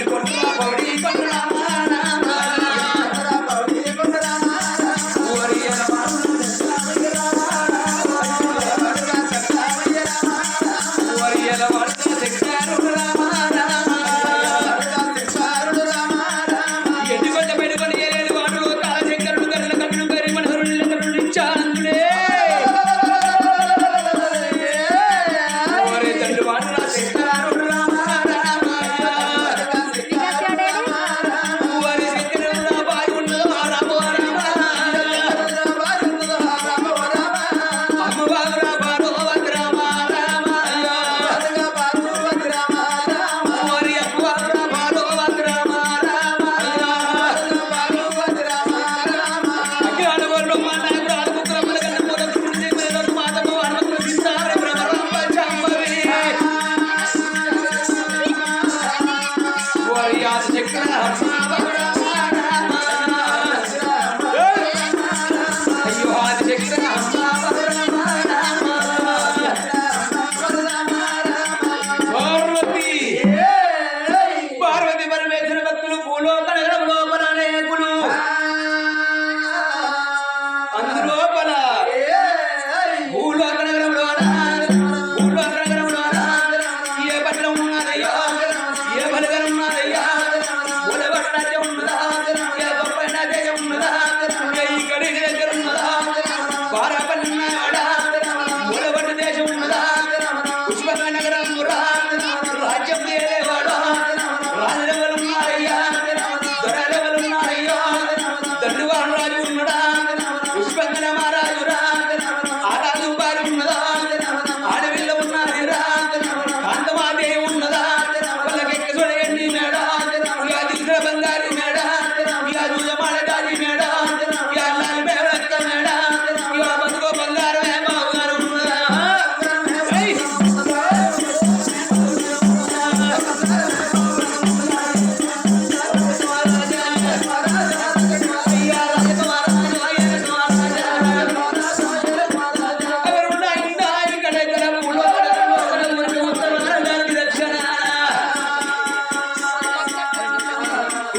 You're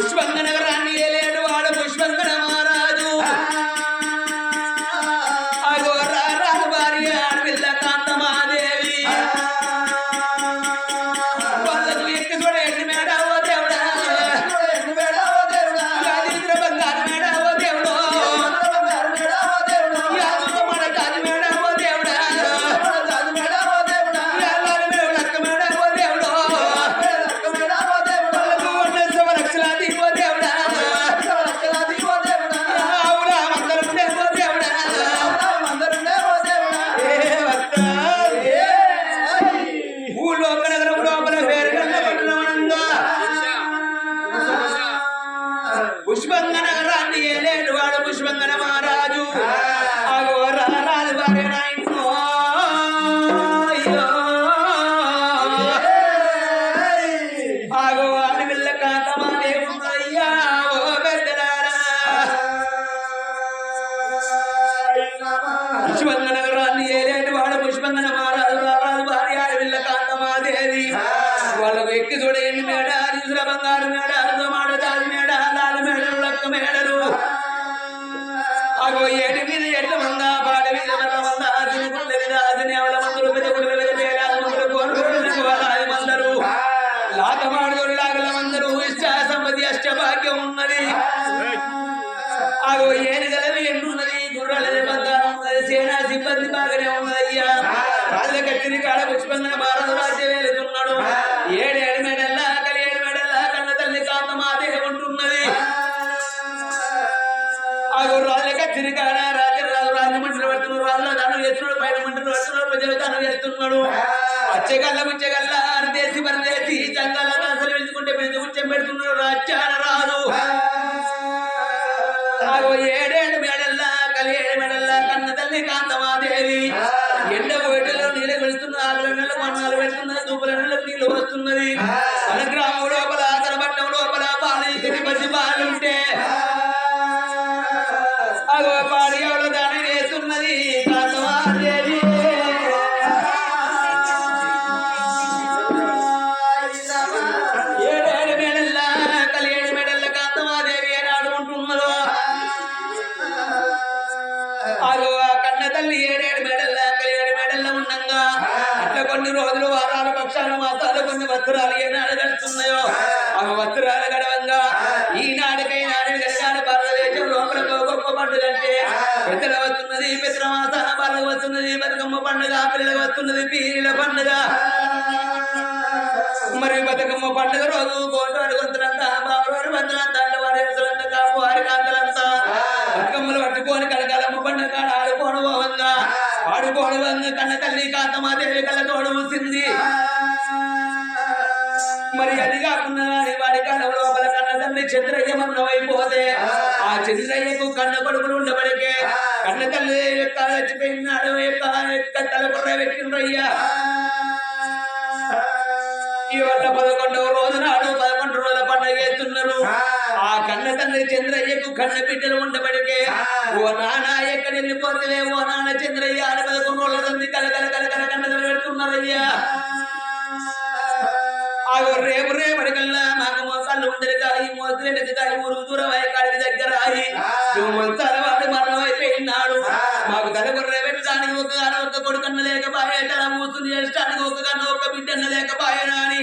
그렇지만 అన్నాడు పచ్చగల్ల ముచ్చగల్ల అరదేసి పరదేసి చంగల్ల అసలు వెళ్తుకుంటే పెద్ద ముచ్చం పెడుతున్నాడు రాజ్యాల రాదు ఏడేడు మేడల్లా కలిగేడు మేడల్లా కన్న తల్లి కాంతమాదేవి. ఎండ వేటలో నీళ్ళు వెళుతున్న ఆరు నెలలు మన్నాలు పెడుతున్న దూపుల నెలలకు నీళ్ళు వస్తున్నది. మన లోపల తన పట్టణం లోపల పాలి పసి పాలు కొన్ని రోజులు వారాల పక్షాన మాసాలు కొన్ని వస్త్రాలు ఏనాడు గడుస్తున్నాయో? ఆ వస్త్రాలు గడవంగా. ఈనాడుకైనా గడిచాను భారతదేశం లోపల గొప్ప పండుగ అంటే పెద్దల వస్తున్నది పెద్దల మాసాన పండుగ వస్తున్నది బతుకమ్మ పండుగ పిల్లలు వస్తున్నది పీరిల పండుగ. మరి బతుకమ్మ పండుగ రోజు గోటు అడుగుతున్నంత బాబు అడుగుతున్నంత ఆడుకోను కన్న తల్లి కాంతమాదేవి కళ్ళ తోడు మూసింది. మరి అది కాకుండా వాడి కళ్ళ లోపల కన్న తల్లి చంద్రయ్య మన్నమైపోతే ఆ చంద్రయ్యకు కన్న కొడుకులు ఉండబడికే కన్న తల్లి యొక్క చచ్చిపోయినాడు యొక్క యొక్క తల కొర్ర పెట్టిండ్రయ్యా. ఇవాళ పదకొండవ రోజు నాడు పదకొండు రోజుల పండుగ చేస్తున్నారు. కన్న తండ్రి చంద్రయ్యకు కన్న బిడ్డలు ఉండబడికే ఓ నాన్న ఎక్కడ వెళ్ళిపోతే ఓ నాన్న చంద్రయ్య అని పదకొండు రోజుల కల కల కల కల కన్నదలు పెడుతున్నారయ్యా. ఆ. రేపు రేపటి కల్లా మాకు మోసాలు ఉండరుగా ఈ మోసలు వెనకగా ఈ ఊరు దూరం అయ్యి కాడికి దగ్గర అయ్యి నువ్వు మంచాల వాడు మరణం అయిపోయినాడు మాకు ఒక గాన ఒక కొడుకన్న మూసుని చేసడానికి ఒక కన్న ఒక బిడ్డన్న అని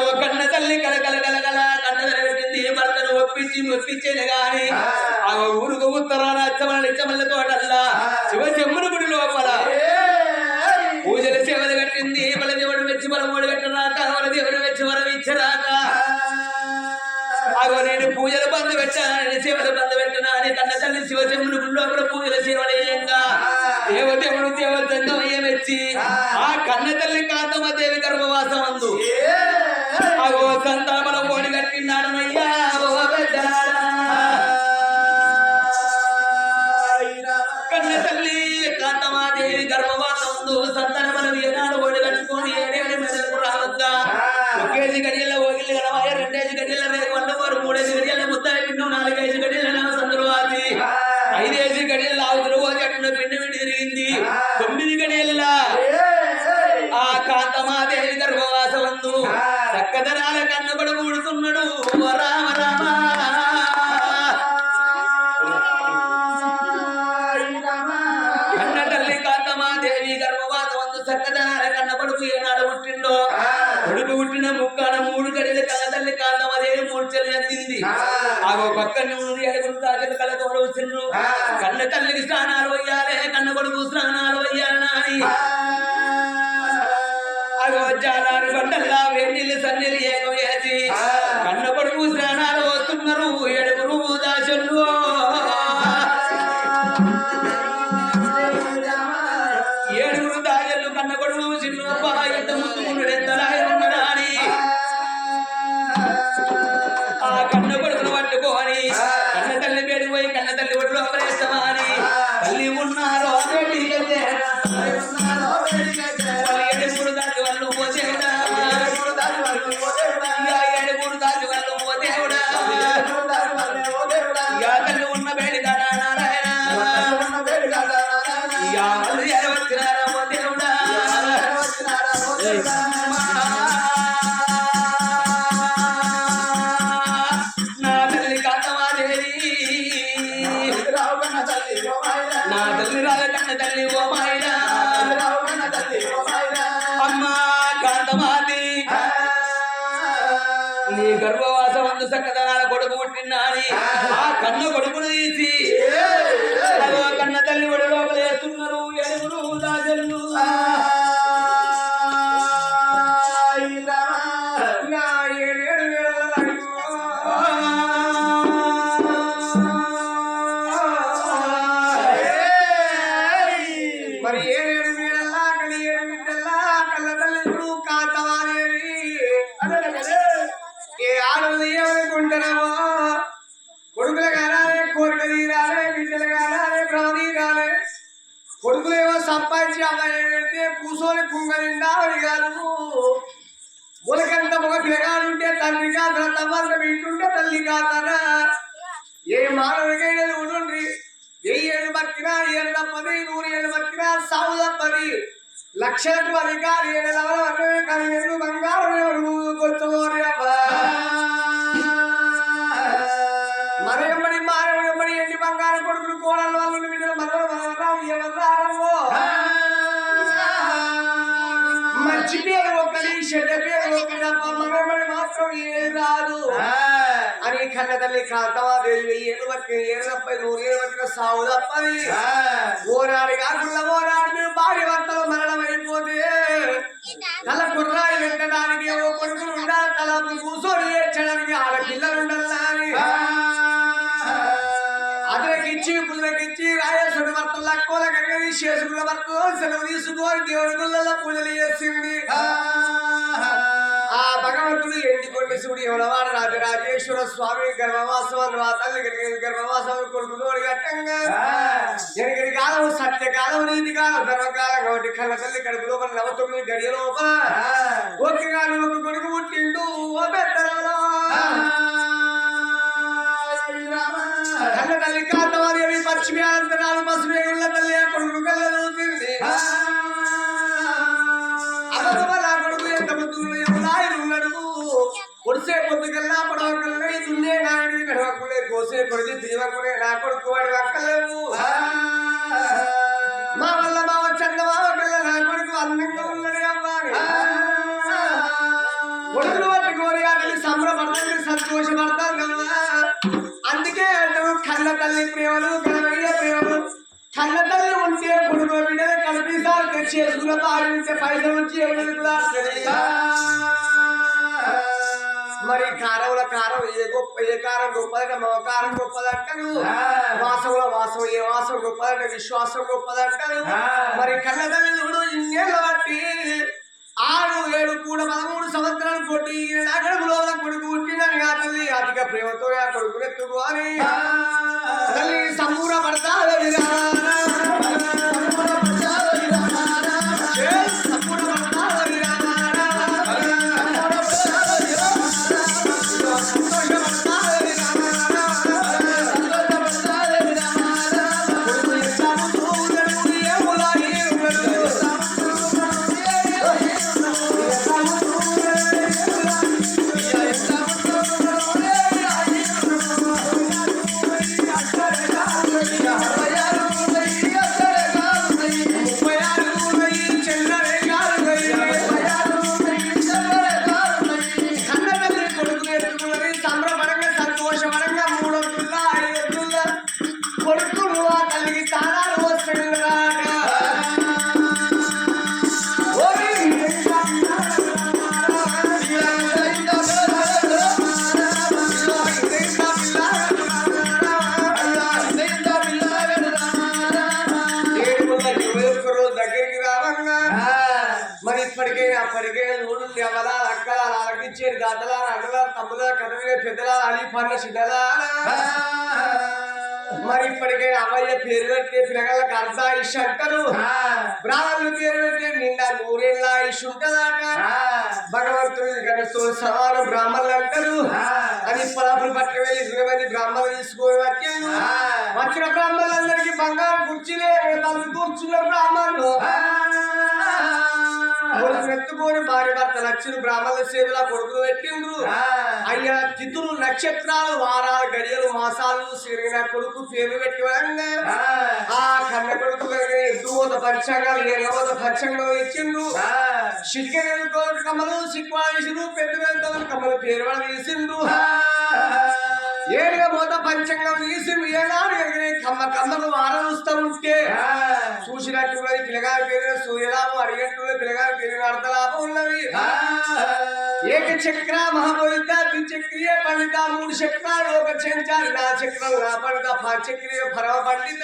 ఒక కన్న తల్లి కల కల కల కల కన్న పెట్టింది భర్తను ఒప్పించి ఒప్పించేది గాని ఆ. ఊరుకు ఉత్తరాన అచ్చమల ఇచ్చమల్ల తోటల్లా శివ చెమ్ముని గుడి లోపల. పూజల సేవలు కట్టింది బల దేవుడు మెచ్చి బలమూడు కట్టరాక వల దేవుడు మెచ్చి వరం ఇచ్చరాక అగో నేను పూజలు బంద్ పెట్టానని సేవలు బంద్ పెట్టినా అని కన్న తల్లి శివచముడు లోపల పూజల సేవలేయంగా దేవదేవుడు దేవతంగా మెచ్చి ఆ. కన్న తల్లి కాంతమ్మ దేవి గర్భవాసం అందు అగో సంతాపల ఓడి కట్టినాడనయ్యా ఓ కన్న తల్లి కాంతమాదేవి గర్భవాసం సంతాన ఆగో పక్క కన్న తల్లికి స్నానాలు వయ్యాలే కన్న కొడుకు స్నానాలు వయ్యాలని అగో జాలారు బండల్లా వెన్నీళ్ళు సన్నీళ్ళు ఏకం వేసి కన్న కొడుకు స్నానాలు వస్తున్నారు ఎడుగురు Hallelujah. కన్న కొడుకును తీసి. మంచి పేరు ఒక చెడ్డ పేరు ఒకటి మగబడి మాత్రం ఏది రాదు. అని కన్న తల్లి కాంతమాదేవి ఏడు బట్టి ఏడు తప్ప నూరు ఏడు బట్టిన సాగు తప్పది. ఓనాడు కాకుండా ఓనాడు మీరు భార్య భర్తలు మరణం అయిపోతే తల కుర్రాయి పెట్టడానికి ఓ కొడుకులు ఉండాలి తల కూర్చొని ఏడ్చడానికి ఆడ పిల్లలు ఉండాలని శేషుల భర్త సెలవు తీసుకొని దేవుడి గుళ్ళలో పూజలు చేసింది. ఆ భగవంతుడు ఎండికొండి శివుడు ఎవడవాడ రాజరాజేశ్వర స్వామి గర్భవాసం మా తల్లి గర్భవాసం కొడుకుతో ఘట్టంగా. ఎనిమిది కాలం సత్యకాలం నీతి కాలం ధర్మకాలం కాబట్టి కళ్ళ తల్లి కడుపు లోపల నవ తొమ్మిది గడియ లోపల గొప్పదంట మా కారం గొప్పదంటారు వాసంలో వాసం ఏ వాసం గొప్పదంట విశ్వాసం గొప్పదంటారు మరి కన్న తల్లి చూడు ఇన్నేళ్ళు బట్టి. ఆరు ఏడు కూడా పదమూడు సంవత్సరాలు కొట్టి అగడుగులో కొడుకు పుట్టినని ఆ తల్లి అధిక ప్రేమతో ఆ కొడుకుని ఎత్తుకోని తల్లి సంబూర పడతాది మరి ఇప్పటికే అమ్మయ్య పేరు పెట్టే పిల్లగాళ్ళకి అర్ధ ఇష్ అంటారు. బ్రాహ్మణులు పేరు పెట్టే నిండా నూరేళ్ళ ఇష్ ఉంటదట. భగవంతుడు గణతో సమాన బ్రాహ్మణులు అంటారు. అని పలాపులు పట్ల వెళ్ళి ఇరవై మంది బ్రాహ్మణులు తీసుకొని వచ్చాను వచ్చిన బ్రాహ్మణులందరికీ బంగారు కుర్చీలే కూర్చున్న బ్రాహ్మణులు. ఎత్తుకొని భార్య భర్త లక్ష్మి బ్రాహ్మణుల సేవల కొడుకులు పెట్టిండ్రు అయ్యా తిథులు నక్షత్రాలు వారాలు గడియలు మాసాలు సిరిగిన కొడుకు పేరు పెట్టి వరంగా ఆ. కన్న కొడుకు ఎద్దుమోత పంచాంగాలు ఏమోత పంచాంగం ఇచ్చిండ్రు. సిటికెన్ కమ్మలు సిక్వాయిసులు పెద్ద పెద్ద కమ్మలు పేరు వాళ్ళు తీసిండ్రు. ఏడుగా మోత పంచంగం తీసిండ్రు ఏనాడు ఎగిరి కమ్మ కమ్మలు వారలుస్తూ ఉంటే చూసినట్టు ఉన్నది పిల్లగారి పేరు సూర్యలాభం అడిగినట్టు పిల్లగారి పేరు అర్థలాభం ఉన్నవి ఏక చక్ర మహాపవిత ద్విచక్రియ పండిత మూడు చక్రాలు ఒక చెంచాలి. నా చక్రం నా పండిత పంచక్రియ పరమ పండిత.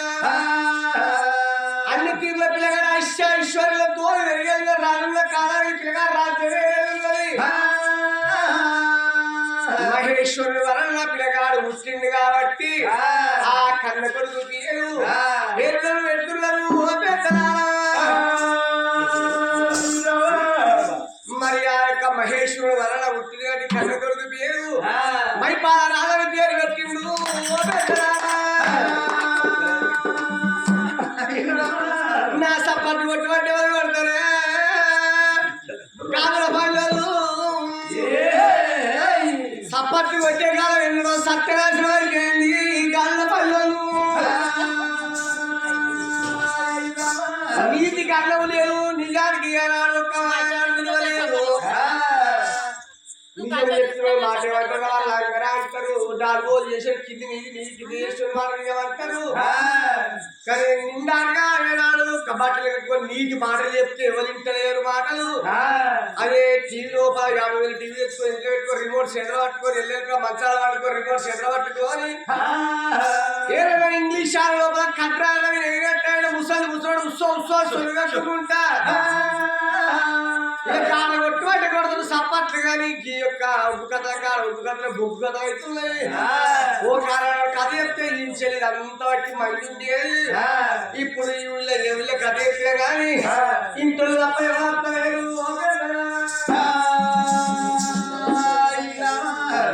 అన్ని తీర్ల పిల్లగాడు ఐశ్వ ఐశ్వర్యులతో వెరిగలిగిన రాజుల కాలానికి పిల్లగా రాజ్యమే మహేశ్వరుడు వలన ఆ. కన్న అంటారు డాల్బోలు చేసే కింది మీది మీది కింది కానీ ఏనాడు కబట్టలు కట్టుకొని నీటి మాటలు చెప్తే ఎవరు మాటలు? అదే టీవీ లోపల యాభై వేలు టీవీ తెచ్చుకొని ఇంట్లో పెట్టుకొని రిమోట్ సెంటర్ పట్టుకొని వెళ్ళాక మంచాలు పట్టుకొని రిమోట్ సెంటర్ పట్టుకొని ఏదైనా ఇంగ్లీష్ లోపల కట్రాలు ఎగట్టాడు ముసలి ముసడు ఉత్సవ ఉత్సవ సులుగట్టుకుంటా కాడ కొట్టు అంటే కొడుతుంది సప్పట్లు కానీ ఈ యొక్క ఉప్పు కథ కాడ ఉప్పు కథలో బొగ్గు కథ అవుతున్నాయి. ఓ కారణం కథ చెప్తే ఇంచలేదు అంత బట్టి మంది ఇప్పుడు ఈ ఊళ్ళో ఊళ్ళో కథ చెప్పినా కానీ ఇంట్లో తప్ప ఎవరు.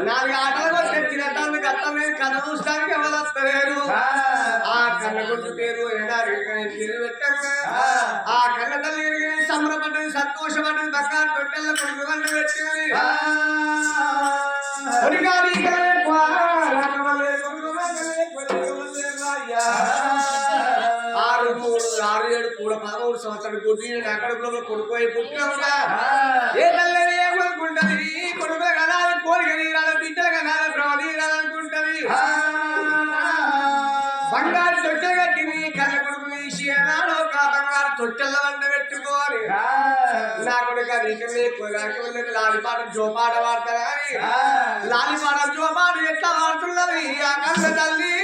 నాలుగు ఆటలు కొట్టి తినటానికి అత్తమే కథ చూస్తానికి ఎవరు వస్తలేరు. ఆ. కన్న కొట్టు పేరు పేరు పెట్టాక ఆ కన్న తల్లి సంబరపడ్డది సంతోషపడ్డది కొడుకు కొడుకు వంటలే, కొడుకు వంటలే భార్య. ఆరు మూడు ఆరు ఏడు కూడా పదమూడు సంవత్సరాలు పుట్టి అక్కడ కొడుకు అయి పుట్టినవుగా ఏ తల్లి నా కొడుకు ఇక మీకు లాలిపాట జోపాట వాడతారా అని. లాలిపాట జోపాట ఎట్లా వాడుతున్నది ఆ కళ్ళ తల్లి?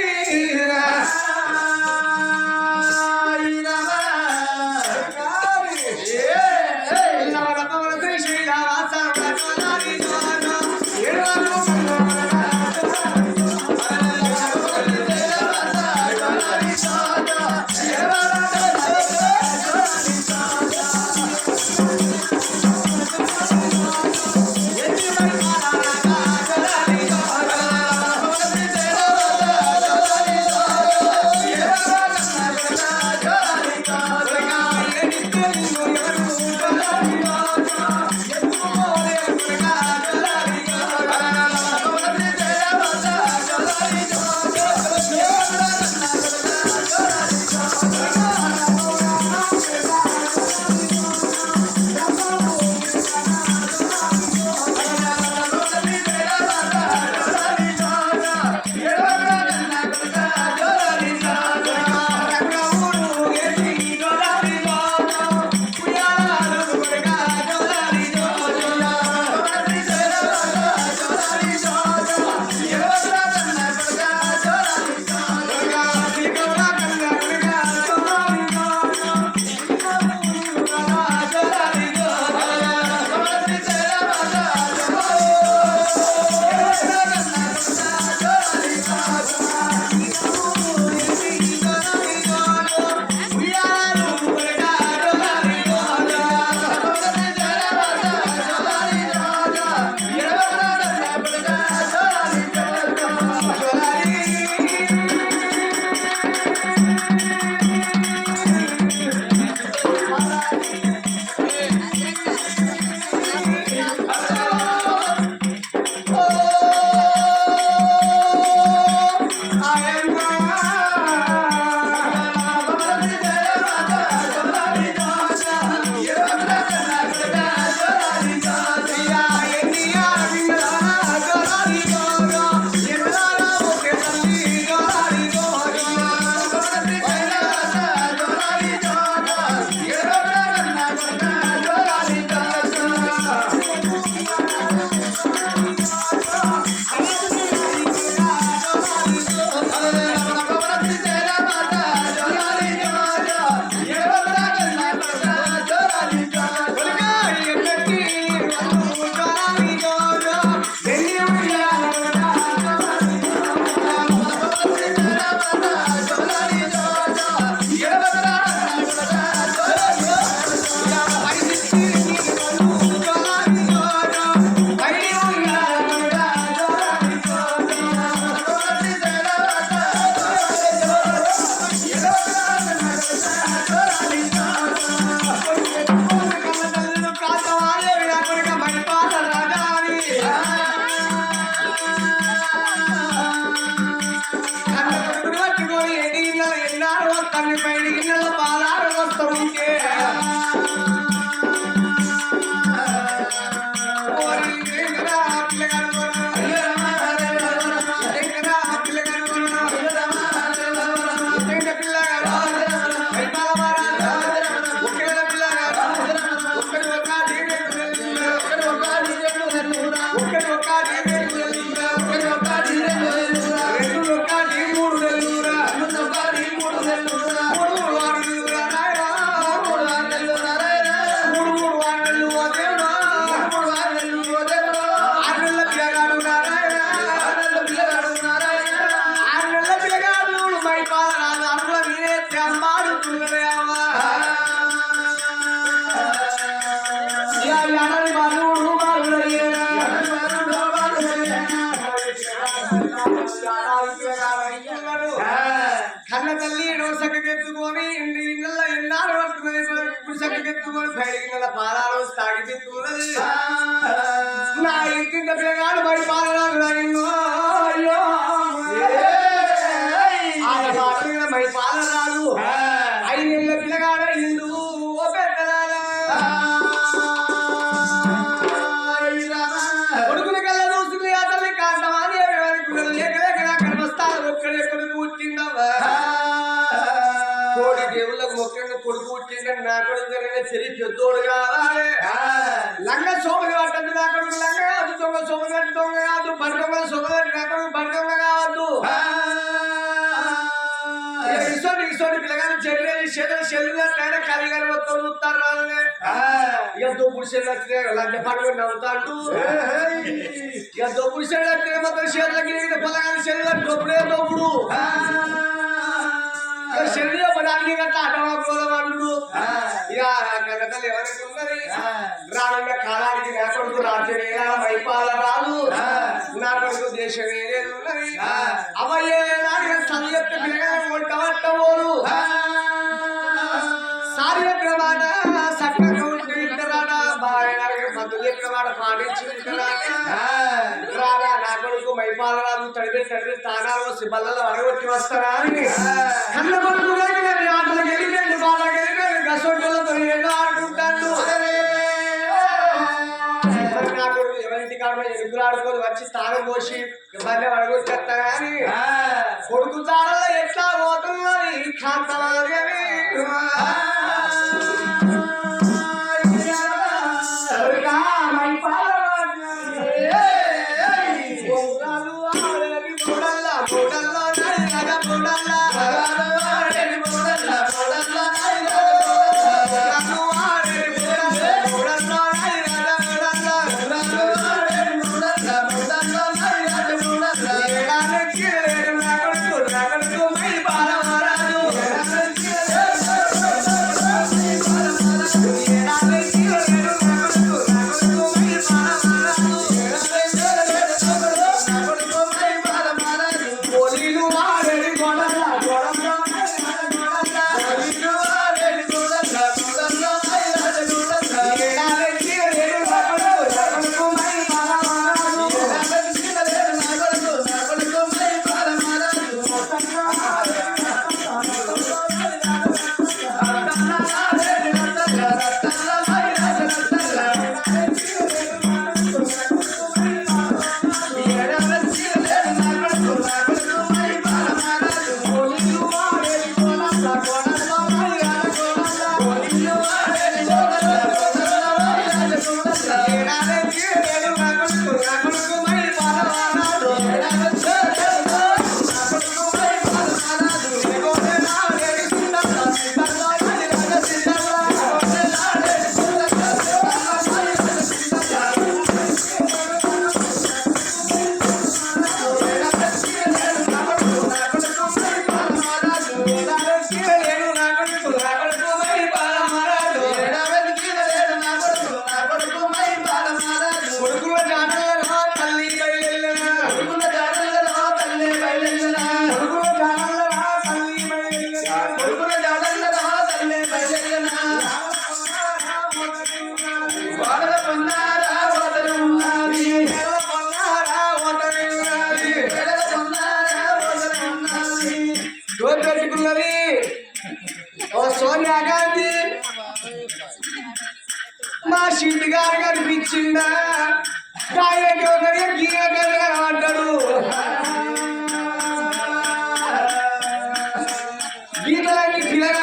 తల్లి ఎడవ ఇళ్ళ ఎన్నాడు పడుతున్నది ఇప్పుడు సక్కకెత్తుకొని బయటికి నెల పాలాలు తాగిపెట్టుకున్నది నా ఇంటి పిల్లగాడు బడి పాలరాలు నా అయ్యో చెల్లె చెల్లె కైనా కలిగాని మొత్తం చూస్తారు రాళ్ళే ఇక దొప్పుడు చెల్లి వచ్చిన లంచ పడుకొని నవ్వుతాడు ఇక దొప్పుడు చెల్లి వచ్చిన మొత్తం చెల్లెకి పొలగాని చెల్లి దొప్పుడే దొప్పుడు మరి అన్ని గట్ట అటవా గోదవాడు ఇక కన్నతల్లి ఎవరికి ఉన్నది? రానున్న కాలానికి నా కొడుకు రాజ్యమేనా మైపాల రాదు నా కొడుకు దేశం ఏదేది ఉన్నది అవయ్యే నాడు యొక్క పిల్లగా వంట పట్టబోరు చెప్పిన మాట చక్కగా ఉంటే వింటారాట బాగా మందులు చెప్పిన మాట పాటించి వింటారాట రారా నా కొడుకు తడిపి తడిపి తానాలు అడగొట్టి వస్తారా అని కన్న కొడుకు ఆటలకు వెళ్ళిపోయాడు ఆడుకుంటాను. ఎదురు ఆడుకొని వచ్చి తానం పోసి మళ్ళీ అడగొచ్చేస్తా కానీ కొడుకు తాడలో ఎట్లా కొడుకా,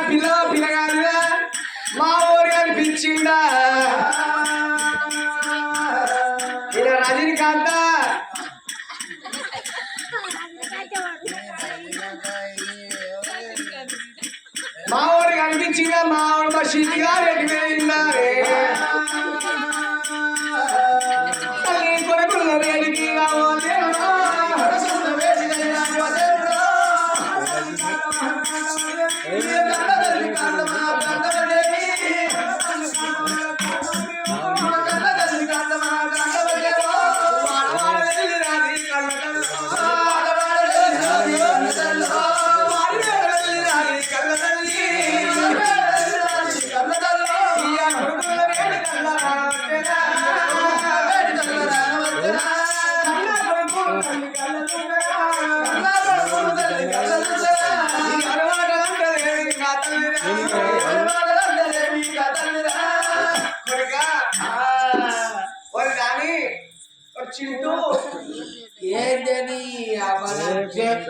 పిల్ల పిల్లగాడుగా మా ఊరు కనిపించిందా? ఇలా రజనీకాంత? మా ఊరు కనిపించిందా? మా ఊరు మా షిండి గారు ఎటువైందారే